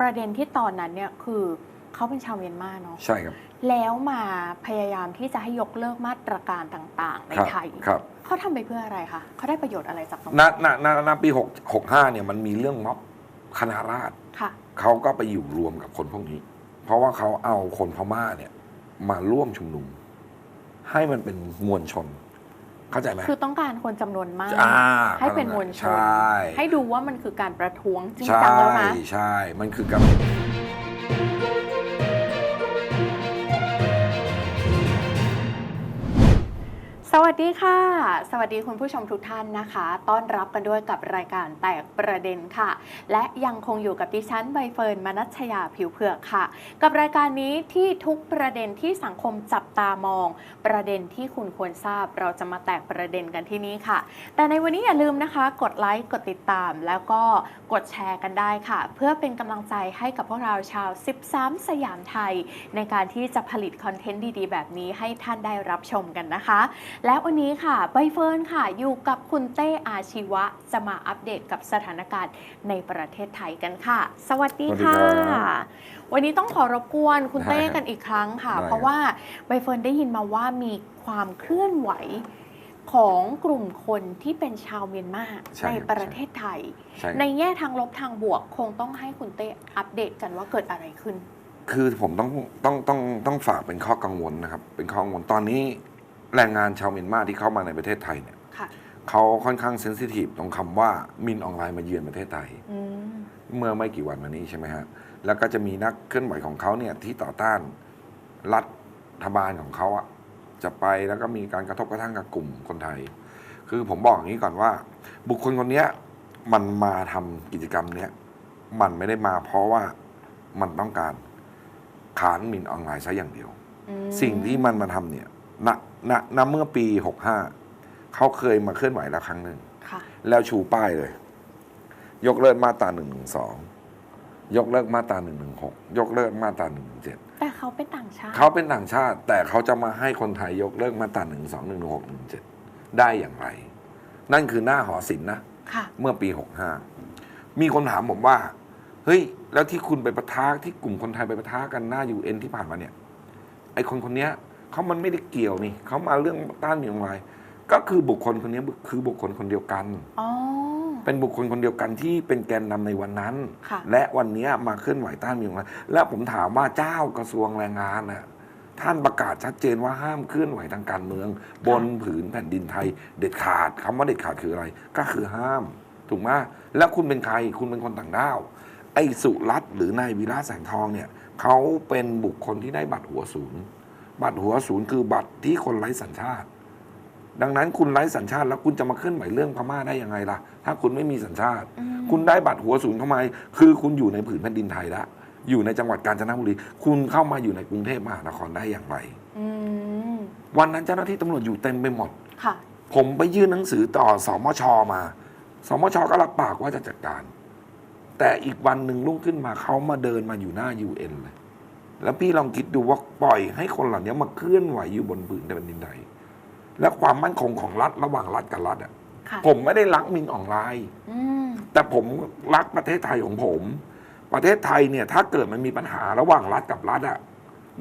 ประเด็นที่ตอนนั้นเนี่ยคือเขาเป็นชาวเมียนมาเนาะใช่ครับ แล้วมาพยายามที่จะให้ยกเลิกมาตรการต่างๆ ในครับไทยครับเขาทำไปเพื่ออะไรคะเขาได้ประโยชน์อะไรจากตรงณนั้นณณณปีหกหกห้าเนี่ยมันมีเรื่องม็อบคณะราษฎรค่ะเขาก็ไปอยู่รวมกับคนพวกนี้ เพราะว่าเขาเอาคนพม่าเนี่ยมาร่วมชุมนุม ให้มันเป็นมวลชน เข้าใจไหมคือต้องการคนจำนวนมากอ่าให้เป็นมวลชใชน่ให้ดูว่ามันคือการประท้วงจริงใช่จังแล้วนะใช่ มันคือการ สวัสดีค่ะ สวัสดีคุณผู้ชมทุกท่านนะคะ ต้อนรับกันด้วยกับรายการแตกประเด็นค่ะ และยังคงอยู่กับดิฉันใบเฟิร์นมนัชยาผิวเผือกค่ะ กับรายการนี้ที่ทุกประเด็นที่สังคมจับตามอง ประเด็นที่คุณควรทราบ เราจะมาแตกประเด็นกันที่นี่ค่ะ แต่ในวันนี้อย่าลืมนะคะ กดไลค์กดติดตาม แล้วก็กดแชร์กันได้ค่ะ เพื่อเป็นกำลังใจให้กับพวกเราชาว 13 สยามไทย ในการที่จะผลิตคอนเทนต์ดีๆ แบบนี้ให้ท่านได้รับชมกันนะคะและวันนี้ค่ะใบเฟิร์นค่ะ อยู่กับคุณเต้อาชีวะ จะมาอัปเดตกับสถานการณ์ในประเทศไทยกันค่ะ สวัสดีค่ะสวัสดีครับวันนี้ต้องขอรบกวนคุณเต้ได้ครับกันอีกครั้งค่ะได้ครับเพราะว่าใบเฟิร์นได้ยินมาว่ามีความเคลื่อนไหวของกลุ่มคนที่เป็นชาวเมียนมาใช่ในครับประเทศไทยใช่ในแง่ทางลบทางบวกคงต้องให้คุณเต้อัปเดตกันว่าเกิดอะไรขึ้น คือผมต้องต้องต้องต้องฝากเป็นข้อกังวลนะครับ เป็นข้อกังวลตอนนี้ แรงงานชาวเมียนมาที่เข้ามาในประเทศไทยเนี่ยค่ะเขาค่อนข้างเซนซิทีฟตรงคำว่ามินออนไลน์มาเยือนประเทศไทยอืมเมื่อไม่กี่วันมานี้ใช่ไหมฮะแล้วก็จะมีนักเคลื่อนไหวของเขาเนี่ยที่ต่อต้านรัฐบาลของเขาอะจะไปแล้วก็มีการกระทบกระทั่งกับกลุ่มคนไทย คือผมบอกอย่างนี้ก่อนว่า บุคคลคนเนี้ยมันมาทำกิจกรรมเนี้ยมันไม่ได้มาเพราะว่ามันต้องการขานหมินออนไลน์ซะอย่างเดียวอืมสิ่งที่มันมาทำเนี่ย ณณณเมื่อปี 65 เขาเคยมาเคลื่อนไหวแล้วครั้งหนึ่ง ค่ะ แล้วชูป้ายเลย ยกเลิกมาตราหนึ่งหนึ่งสองยกเลิกมาตราหนึ่งหนึ่งหกยกเลิกมาตราหนึ่งหนึ่งเจ็ดแต่เขาเป็นต่างชาติ เขาเป็นต่างชาติ แต่เขาจะมาให้คนไทยยกเลิกมาตราหนึ่งสองหนึ่งหนึ่งหกหนึ่งเจ็ดได้อย่างไร นั่นคือหน้าหอศิลป์นะ ค่ะ เมื่อปีหกห้ามีคนถามผมว่า เฮ้ย แล้วที่คุณไปประท้าที่กลุ่มคนไทยไปประท้ากันหน้ายูเอ็นที่ผ่านมาเนี่ย ไอคนคนเนี้ย เขามันไม่ได้เกี่ยวนี่เขามาเรื่องต้านหมินออนไลน์ก็คือบุคคลคนเนี้ยคือบุคคลคนเดียวกันอ๋อเป็นบุคคลคนเดียวกันที่เป็นแกนนำในวันนั้นค่ะและวันนี้มาเคลื่อนไหวต้านหมินออนไลน์และผมถามว่าเจ้ากระทรวงแรงงานน่ะท่านประกาศชัดเจนว่าห้ามเคลื่อนไหวทางการเมือง บนผืนแผ่นดินไทย เด็ดขาดคำว่าเด็ดขาดคืออะไร ก็คือห้าม ถูกไหมแล้วคุณเป็นใครคุณเป็นคนต่างด้าวไอ้สุรัตน์หรือนายวีระแสงทองเนี่ยเขาเป็นบุคคลที่ได้บัตรหัวศูนย์ บัตรหัวศูนย์คือบัตรที่คนไร้สัญชาติ ดังนั้นคุณไร้สัญชาติแล้วคุณจะมาเคลื่อนไหวเรื่องพม่าได้ยังไงล่ะ ถ้าคุณไม่มีสัญชาติอืมคุณได้บัตรหัวศูนย์เข้ามาคือคุณอยู่ในผืนแผ่นดินไทยแล้วอยู่ในจังหวัดกาญจนบุรี คุณเข้ามาอยู่ในกรุงเทพมหานครได้อย่างไรอืมวันนั้นเจ้าหน้าที่ตำรวจอยู่เต็มไปหมดค่ะผมไปยื่นหนังสือต่อสมชมาสมชก็รับปากว่าจะจัดการ แต่อีกวันหนึ่งรุ่งขึ้นมาเขามาเดินมาอยู่หน้ายูเอ็นเลย แล้วพี่ลองคิดดูว่าปล่อยให้คนเหล่านี้มาเคลื่อนไหวอยู่บนผืนแผ่นดินไทยและความมั่นคงของรัฐระหว่างรัฐกับรัฐอะ ค่ะผมไม่ได้รักมินออนไลน์อืมแต่ผมรักประเทศไทยของผม ประเทศไทยเนี่ย ถ้าเกิดมันมีปัญหาระหว่างรัฐกับรัฐอะ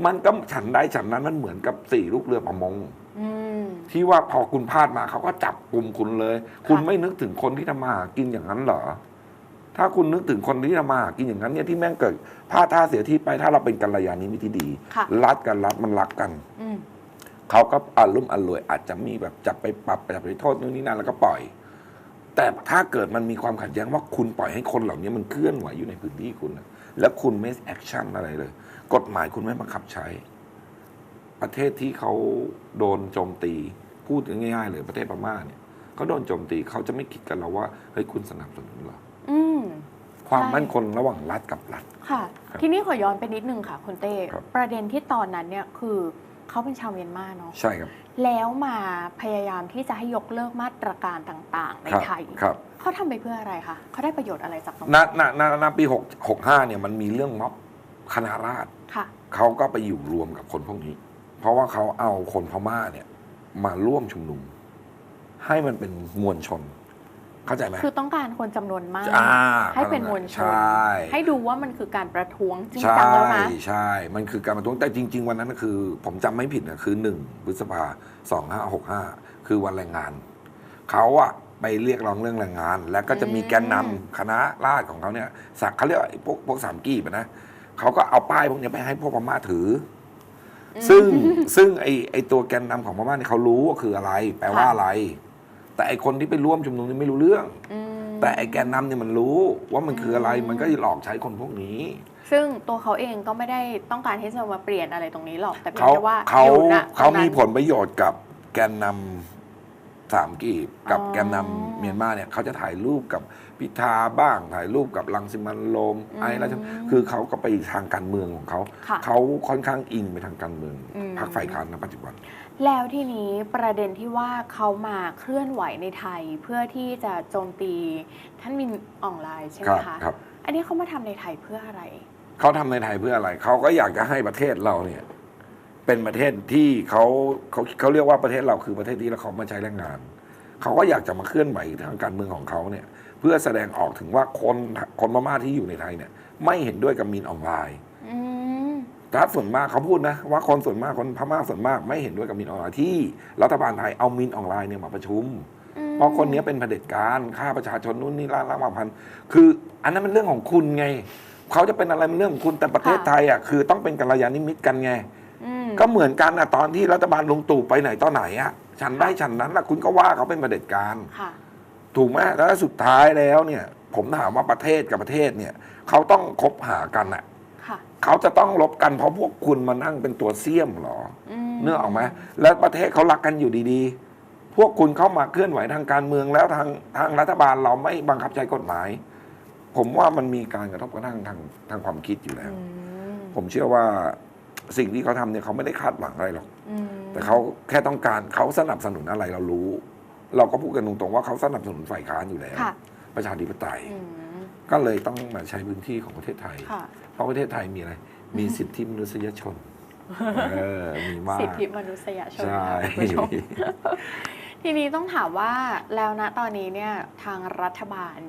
มันก็ฉันได้ฉันนั้นมันเหมือนกับสี่ลูกเรือประมง อืม ที่ว่าพอคุณพลาดมาเขาก็จับกลุ่มคุณเลย คุณค่ะไม่นึกถึงคนที่ทำมาหากินอย่างนั้นเหรอ ถ้าคุณนึกถึงคนที่ทำมาหากินอย่างนั้นเนี่ยที่แม่งเกิดพลาดท่าเสียที่ไปถ้าเราเป็นกัลยาณมิตรที่ดี ค่ะ รัฐกับรัฐมันรักกัน อืม เขาก็อารมณ์อร่วยอาจจะมีแบบจับไปปรับจับไปโทษนู่นนี่นั่นแล้วก็ปล่อย แต่ถ้าเกิดมันมีความขัดแย้งว่าคุณปล่อยให้คนเหล่านี้มันเคลื่อนไหวอยู่ในพื้นที่คุณนะแล้วคุณไม่แอคชั่นอะไรเลย กฎหมายคุณไม่บังคับใช้ ประเทศที่เขาโดนโจมตี พูดง่ายๆเลยประเทศพม่าเนี่ยเขาโดนโจมตีเขาจะไม่คิดกันแล้วว่าเฮ้ยคุณสนับสนุนเหรอ อืม ความใช่มั่นคงระหว่างรัฐกับรัฐ ค่ะ ครับทีนี้ขอย้อนไปนิดนึงค่ะคุณเต้ ครับ ประเด็นที่ตอนนั้นเนี่ยคือเขาเป็นชาวเมียนมาเนาะ ใช่ครับแล้วมาพยายามที่จะให้ยกเลิกมาตรการต่าง ๆ ในครับไทย ครับเขาทำไปเพื่ออะไรคะ เขาได้ประโยชน์อะไรจากตรงณนั้นณณณปีหกหกห้าเนี่ยมันมีเรื่องม็อบคณะราษฎรค่ะ เขาก็ไปอยู่รวมกับคนพวกนี้ เพราะว่าเขาเอาคนพม่าเนี่ยมาร่วมชุมนุม ให้มันเป็นมวลชน เข้าใจไหมคือต้องการคนจำนวนมากอ่าให้เป็นมวลชใชน่ให้ดูว่ามันคือการประท้วงจริงใช่จังแล้วนะใช่ มันคือการประท้วงแต่จริง ๆ วันนั้นก็คือ ผมจำไม่ผิดนะคือหนึ่งพฤษภาสองห้าหกห้าคือวันแรงงานเขาอะไปเรียกร้องเรื่องแรงงาน แล้วก็จะมีแกนนำคณะราษฎรของเขาเนี่ยสักเขาเรียกว่าไอ้พวกพวกสามกีบอะนะเขาก็เอาป้ายพวกเนี้ยไปให้พวกพม่าถืออมซึ่งซึ่งไอไอตัวแกนนำของพม่าเนี่ยเขารู้ว่าคืออะไร แปลว่าค่ะอะไร แต่ไอคนที่ไปร่วมชุมนุมนี่ไม่รู้เรื่องอืมแต่ไอแกนนำเนี่ยมันรู้ว่ามันคืออะไรอืมมันก็หลอกใช้คนพวกนี้ ซึ่งตัวเขาเองก็ไม่ได้ต้องการที่จะมาเปลี่ยนอะไรตรงนี้หรอกแต่เพียงเขาแค่ว่าเขาอยู่ณเขาตรงนั้นมีผลประโยชน์กับแกนนำ สามกีบกับอ๋อแกนนำเมียนมาเนี่ยเขาจะถ่ายรูปกับพิธาบ้างถ่ายรูปกับรังสิมันต์โรมอืมไอ้แล้วคือเขาก็ไปทางการเมืองของเขาค่ะเขาค่อนข้างอินไปทางการเมืองอืมพรรคฝ่ายค้านในปัจจุบัน แล้วทีนี้ประเด็นที่ว่าเขามาเคลื่อนไหวในไทยเพื่อที่จะโจมตีท่านมินออนไลน์ใช่ไหคมรับคะครับอันนี้เขามาทำในไทยเพื่ออะไร เขาทำในไทยเพื่ออะไร เขาก็อยากจะให้ประเทศเราเนี่ย เป็นประเทศที่เขาเขาเขาเรียกว่าประเทศเราคือประเทศที่เราเขามาใช้แรงงาน เขาก็อยากจะมาเคลื่อนไหวทางการเมืองของเขาเนี่ย เพื่อแสดงออกถึงว่าคนคนพม่าที่อยู่ในไทยเนี่ย ไม่เห็นด้วยกับมินออนไลน์อืมรัฐส่วนมากเขาพูดนะว่าคนส่วนมากคนพม่าส่วนมากไม่เห็นด้วยกับมินออนไลน์ที่รัฐบาลไทยเอามินออนไลน์เนี่ยมาประชุมอืมเพราะคนนี้เป็นเผด็จการฆ่าประชาชนนู่นนี่ล้านล้านพันคืออันนั้นเป็นเรื่องของคุณไงเขาจะเป็นอะไรเป็นเรื่องของคุณแต่ประเทศไทยอะคือต้องเป็นกัลยาณมิตรกันไงอืม ก็เหมือนกันอะตอนที่รัฐบาลลุงตู่ไปไหนต่อไหนอะฉันได้ฉันนั้นละคุณก็ว่าเขาเป็นเผด็จการค่ะ ถูกไหมแล้วสุดท้ายแล้วเนี่ย ผมถามว่าประเทศกับประเทศเนี่ยเขาต้องคบหากันอะค่ะ เขาจะต้องลบกันเพราะพวกคุณมานั่งเป็นตัวเสี้ยมเหรอมเนื้อออกไหมแล้วประเทศเขารักกันอยู่ดีๆ พวกคุณเข้ามาเคลื่อนไหวทางการเมืองแล้วทางทางรัฐบาลเราไม่บังคับใช้กฎหมาย ผมว่ามันมีการกระทบกระทั่งทางทางความคิดอยู่แล้ว อืม ผมเชื่อว่า สิ่งที่เขาทำเนี่ยเขาไม่ได้คาดหวังอะไรหรอก อืมแต่เขาแค่ต้องการเขาสนับสนุนอะไรเรารู้ เราก็พูดกันตรงๆว่าเขาสนับสนุนฝ่ายค้านอยู่แล้ว ค่ะประชาธิปไตย อืมก็เลยต้องมาใช้พื้นที่ของประเทศไทย ค่ะ เพราะประเทศไทยมีอะไร มีสิทธิมนุษยชน เออ มีมาก สิทธิมนุษยชนใช่ ค่ะคุณผู้ชม ทีนี้ต้องถามว่าแล้วนะตอนนี้เนี่ยทางรัฐบาล